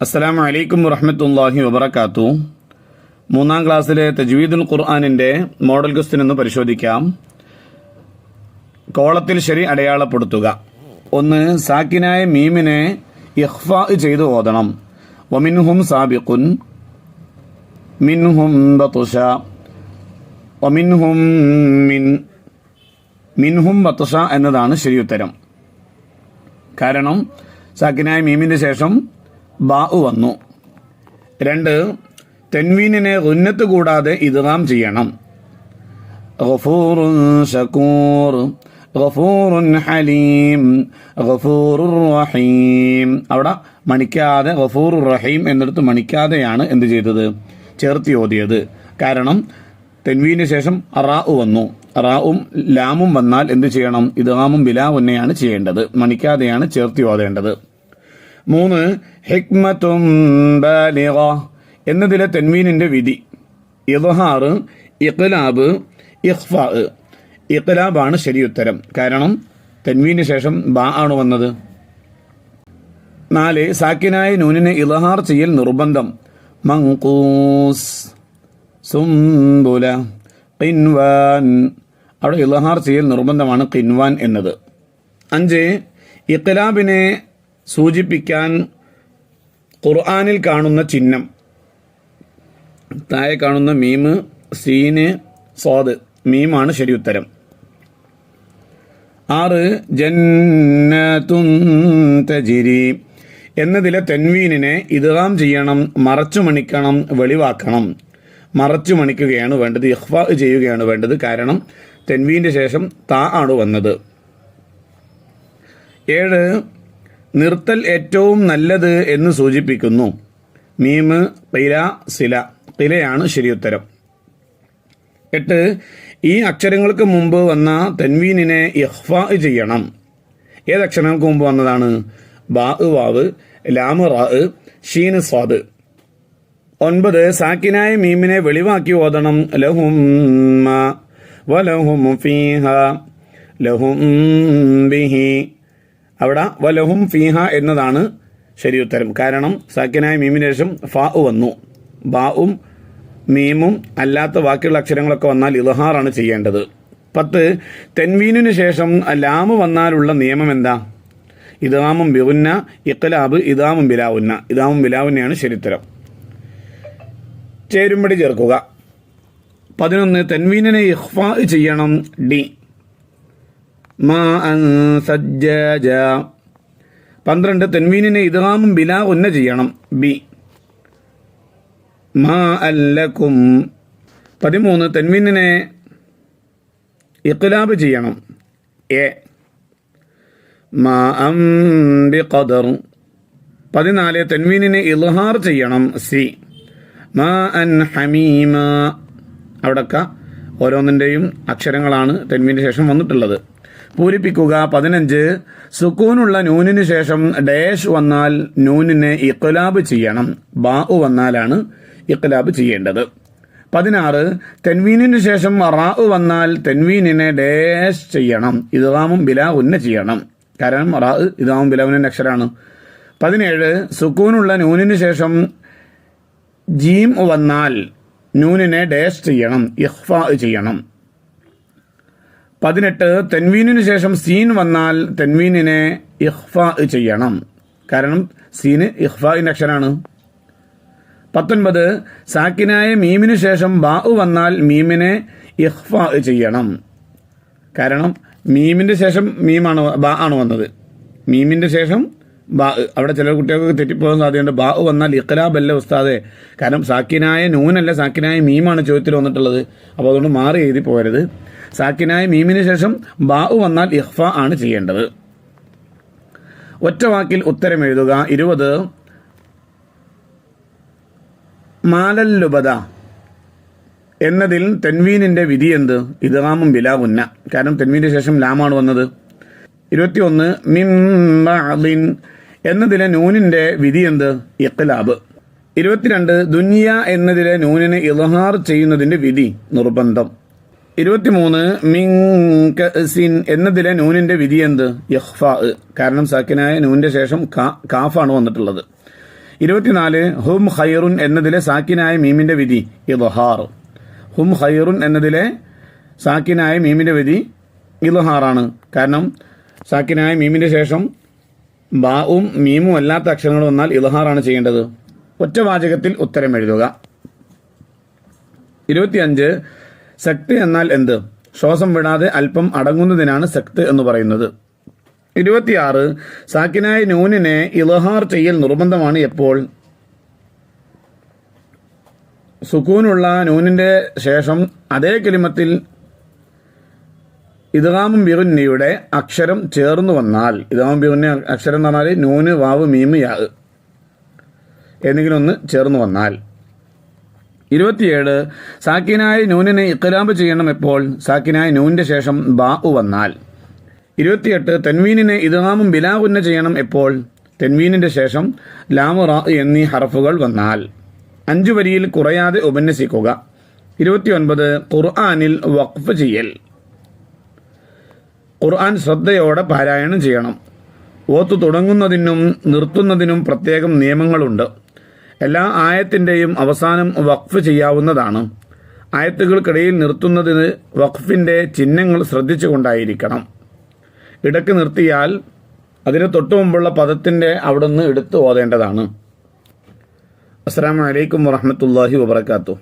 അസ്സലാമു വലൈക്കും വറഹമത്തല്ലാഹി വബർക്കാത്തു മൂന്നാം ക്ലാസ്സിലെ തജ്വീദുൽ ഖുർആാനിന്റെ മോഡൽ ക്വസ്റ്റ്യൻ ഒന്ന് പരിശോധിക്കാം. കോളത്തിൽ ശരി അടയാളപ്പെടുത്തുക. ഒന്ന് സാക്കിനായ മീമിനെ ഇഖ്ഫാ ചെയ്തു ഓതണം. ഒമിൻഹും സാബിഖുൻ മിൻഹും ബത്തുഷ ഒമിൻഹും മിൻ മിൻഹും ബത്തുഷ എന്നതാണ് ശരിയുത്തരം. കാരണം സാക്കിനായ മീമിന്റെ ശേഷം ബാഉ വന്നു. രണ്ട് തെൻവീനിനെ ഉന്നത്ത് കൂടാതെ ഇദ്ഗാം ചെയ്യണം. غفور شكور غفور ഹലീം غفور റഹീം. അവിടെ മണിക്കാതെ ഗഫൂറുർ റഹീം എന്നിടത്ത് മണിക്കാതെയാണ് എന്ത് ചെയ്തത്? ചേർത്തി ഓതിയത്. കാരണം തെൻവീന് ശേഷം അറാഉ വന്നു. റാവും ലാമും വന്നാൽ എന്ത് ചെയ്യണം? ഇതാമും ബിലാ ഉന്നയാണ് ചെയ്യേണ്ടത്. മണിക്കാതെയാണ് ചേർത്തി ഓതേണ്ടത്. മൂന്ന് ഹിക്മത്തും ബാലിഗ. എന്നതിലെ തെൻവീനിന്റെ വിധി. ഇദ്ഹാർ ഇഖ്ലാബ് ഇഖ്ഫാ. ഇഖ്ലാബാണ് ശരിയുത്തരം. കാരണം തെൻവീന് ശേഷം ബാ ആണ് വന്നത്. നാല് സാക്കിനായ നൂനിനെ ഇലഹാർ ചെയ്യൽ നിർബന്ധം. മങ്കൂസ് സുംബുല ഖിൻവാൻ അവിടെ ഇലഹാർ ചെയ്യൽ നിർബന്ധമാണ് കിൻവാൻ എന്നത്. അഞ്ച് ഇഖ്ലാബിനെ സൂചിപ്പിക്കാൻ ഖുർആാനിൽ കാണുന്ന ചിഹ്നം. താഴെ കാണുന്ന മീമ് സീന് സ്വാദ് മീമാണ് ശരി ഉത്തരം ആറ് ജന്നതുൻ തജിരി. എന്നതിലെ തെൻവീനിനെ ഇതാം ചെയ്യണം മറച്ചു മണിക്കണം വെളിവാക്കണം. മറച്ചു മണിക്കുകയാണ് വേണ്ടത് ഇഹ്ഫാ ചെയ്യുകയാണ് വേണ്ടത്. കാരണം തെൻവീന്റെ ശേഷം താ ആണ് വന്നത്. ഏഴ് നിർത്തൽ ഏറ്റവും നല്ലത് എന്ന് സൂചിപ്പിക്കുന്നു. മീമ് തില സില. തിലയാണ് ശരിയുത്തരം. എട്ട് ഈ അക്ഷരങ്ങൾക്ക് മുമ്പ് വന്ന തെൻവീനിനെ ഇഹ്ഫ ചെയ്യണം. ഏത് അക്ഷരങ്ങൾക്ക് മുമ്പ് വന്നതാണ്? ബാ വാവ് ലാമ് റാ ഷീന് സ്വാദ്. ഒൻപത് സാക്കിനായ മീമിനെ വെളിവാക്കി ഓതണം. ലഹും വലഹും ലഹും ബിഹി. അവിടെ വലഹും ഫീഹ എന്നതാണ് ശരി ഉത്തരം. കാരണം സാക്കിനായ മീമിന് ശേഷം ഫാ വന്നു. ബാവും മീമും അല്ലാത്ത ബാക്കിയുള്ള അക്ഷരങ്ങളൊക്കെ വന്നാൽ ഇലഹാറാണ് ചെയ്യേണ്ടത്. പത്ത് തെൻവീനിന് ശേഷം ലാമ് വന്നാലുള്ള നിയമം എന്താ? ഇതാമും ബിഹുന്ന ഇക്കലാബ് ഇതാമും ബിലാവുന്ന. ഇതാമും ബിലാവുന്നയാണ് ശരിത്തരം. ചേരുമ്പടി ചേർക്കുക. പതിനൊന്ന് തെൻവീനിനെ ഇഹ്ഫാ ചെയ്യണം. ഡി. മാ സജ്ജാജ. പന്ത്രണ്ട് തെൻവീനിനെ ഇതാമും ബിലാ ഉന്ന ചെയ്യണം. ബി. മാ അല്ലക്കും പതിമൂന്ന് തെൻവീനിനെ ഇഖ്ലാബ് ചെയ്യണം. എ. മാ അം ബി ഖദർ. പതിനാല് തെൻവീനിനെ ഇൽഹാർ ചെയ്യണം. സി. മാ അൻ ഹമീമ. അവിടൊക്കെ ഓരോന്നിന്റെയും അക്ഷരങ്ങളാണ് തെൻവീന് ശേഷം വന്നിട്ടുള്ളത്. പൂരിപ്പിക്കുക. പതിനഞ്ച് സുക്കൂനുള്ള നൂനിന് ശേഷം ഡേഷ് വന്നാൽ നൂനിനെ ഇഖ്ലാബ് ചെയ്യണം. ബാഉ വന്നാലാണ് ഇഖ്ലാബ് ചെയ്യേണ്ടത്. പതിനാറ് തെൻവീനിന് ശേഷം റാഉ വന്നാൽ തെൻവീനിനെ ഡേഷ് ചെയ്യണം. ഇതാമും ബില ഉന്ന ചെയ്യണം. കാരണം റാ ഇതാമും ബില ഉന്ന അക്ഷരമാണ് പതിനേഴ് സുക്കൂനുള്ള നൂനിന് ശേഷം ജീം വന്നാൽ നൂനിനെ ഡേഷ് ചെയ്യണം. ഇഹ്ഫ ചെയ്യണം. പതിനെട്ട് തെൻവീനിന് ശേഷം സീൻ വന്നാൽ തെൻവീനിനെ ഇഹ്ഫ ചെയ്യണം. കാരണം സീന് ഇഹ്ഫാഇന്റെ അക്ഷരാണ്. പത്തൊൻപത് സാക്കിനായ മീമിന് ശേഷം ബാഉ വന്നാൽ മീമിനെ ഇഹ്ഫ ചെയ്യണം. കാരണം മീമിന്റെ ശേഷം മീമാണ് ബാ ആണ് വന്നത്. മീമിന്റെ ശേഷം ബാ അവിടെ ചില കുട്ടികൾക്ക് തെറ്റിപ്പോകാൻ സാധ്യതയുണ്ട്. ബാ വന്നാൽ ഇഖലാബല്ല ഉസ്താദെ. കാരണം സാക്കിനായ നൂനല്ല സാക്കിനായ മീമാണ് ചോദ്യത്തിൽ വന്നിട്ടുള്ളത്. അപ്പോൾ അതുകൊണ്ട് മാറി എഴുതി പോകരുത്. സാക്കിനായ മീമിന് ശേഷം ബാഉ വന്നാൽ ഇഹ്ഫ ആണ് ചെയ്യേണ്ടത്. ഒറ്റ വാക്കിൽ ഉത്തരം എഴുതുക. ഇരുപത്. മാലല്ലുബത എന്നതിൽ തെൻവീനിന്റെ വിധി എന്ത്? ഇതാമും ബിലാ കാരണം തെൻവീന്റെ ശേഷം ലാമാണ് വന്നത്. ഇരുപത്തിയൊന്ന്. മിംബിൻ എന്നതിലെ നൂനിന്റെ വിധി എന്ത്? ഇഖ്ലാബ്. ഇരുപത്തിരണ്ട്. ദുനിയ എന്നതിലെ നൂനിനെ ഇലഹാർ ചെയ്യുന്നതിന്റെ വിധി നിർബന്ധം. ഇരുപത്തിമൂന്ന് മിൻ എന്നതിലെ നൂനിന്റെ വിധി എന്ത്? യഹ്ഫ. കാരണം സാക്കിനായ നൂനിന്റെ ശേഷം കാഫാണ് വന്നിട്ടുള്ളത്. ഇരുപത്തിനാല് ഹും ഹൈറുൻ എന്നതിലെ സാക്കിനായ മീമിന്റെ വിധി ഇലഹാർ ഹും ഹൈറുൻ എന്നതിലെ സാക്കിനായ മീമിന്റെ വിധി ഇലഹാറാണ് കാരണം സാക്കിനായ മീമിന്റെ ശേഷം ബാവും മീമും അല്ലാത്ത അക്ഷരങ്ങൾ വന്നാൽ ഇലഹാറാണ് ചെയ്യേണ്ടത്. ഒറ്റവാചകത്തിൽ ഉത്തരം എഴുതുക. ഇരുപത്തിയഞ്ച് സക്ത് എന്നാൽ എന്ത്? ശ്വാസം വിടാതെ അല്പം അടങ്ങുന്നതിനാണ് സക്ത് എന്ന് പറയുന്നത്. ഇരുപത്തിയാറ് സാക്കിനായ നൂനിനെ ഇലഹാർ ചെയ്യൽ നിർബന്ധമാണ് എപ്പോൾ? സുക്കൂനുള്ള നൂനിന്റെ ശേഷം അതേ കിലിമത്തിൽ ഇതാമും ബിഹുന്നിയുടെ അക്ഷരം ചേർന്നു വന്നാൽ ഇതാമും ബിഹുന്നി അക്ഷരം എന്ന് പറഞ്ഞാൽ നൂന് വാവ് മീമ് യാ എന്തെങ്കിലും ഒന്ന് ചേർന്ന് വന്നാൽ. ഇരുപത്തിയേഴ് സാക്കിനായ നൂനിനെ ഇക്കലാമ്പ് ചെയ്യണം എപ്പോൾ? സാക്കിനായ നൂനിന്റെ ശേഷം ബാ വന്നാൽ. ഇരുപത്തിയെട്ട് തെൻവീനിനെ ഇതാമും ബിലാകുന്ന ചെയ്യണം എപ്പോൾ? തെൻവീനിന്റെ ശേഷം ലാമു റാ എന്നീ ഹർഫുകൾ വന്നാൽ. അഞ്ചു വരിയിൽ കുറയാതെ ഉപന്യസിക്കുക. ഇരുപത്തിയൊൻപത് ഖുർആാനിൽ വഖഫ് ചെയ്യൽ. ഖുർആൻ ശ്രദ്ധയോടെ പാരായണം ചെയ്യണം. ഓത്തു തുടങ്ങുന്നതിനും നിർത്തുന്നതിനും പ്രത്യേകം നിയമങ്ങളുണ്ട്. എല്ലാ ആയത്തിന്റെയും അവസാനം വഖഫ് ചെയ്യാവുന്നതാണ്. ആയത്തുകൾക്കിടയിൽ നിർത്തുന്നതിന് വഖഫിന്റെ ചിഹ്നങ്ങൾ ശ്രദ്ധിച്ചുകൊണ്ടായിരിക്കണം. ഇടയ്ക്ക് നിർത്തിയാൽ അതിന് തൊട്ടു മുമ്പുള്ള പദത്തിന്റെ അവിടുന്ന് എടുത്തു ഓതേണ്ടതാണ്. അസ്സാം വലൈക്കും വറഹമത്തല്ലാഹി വബർക്കാത്തു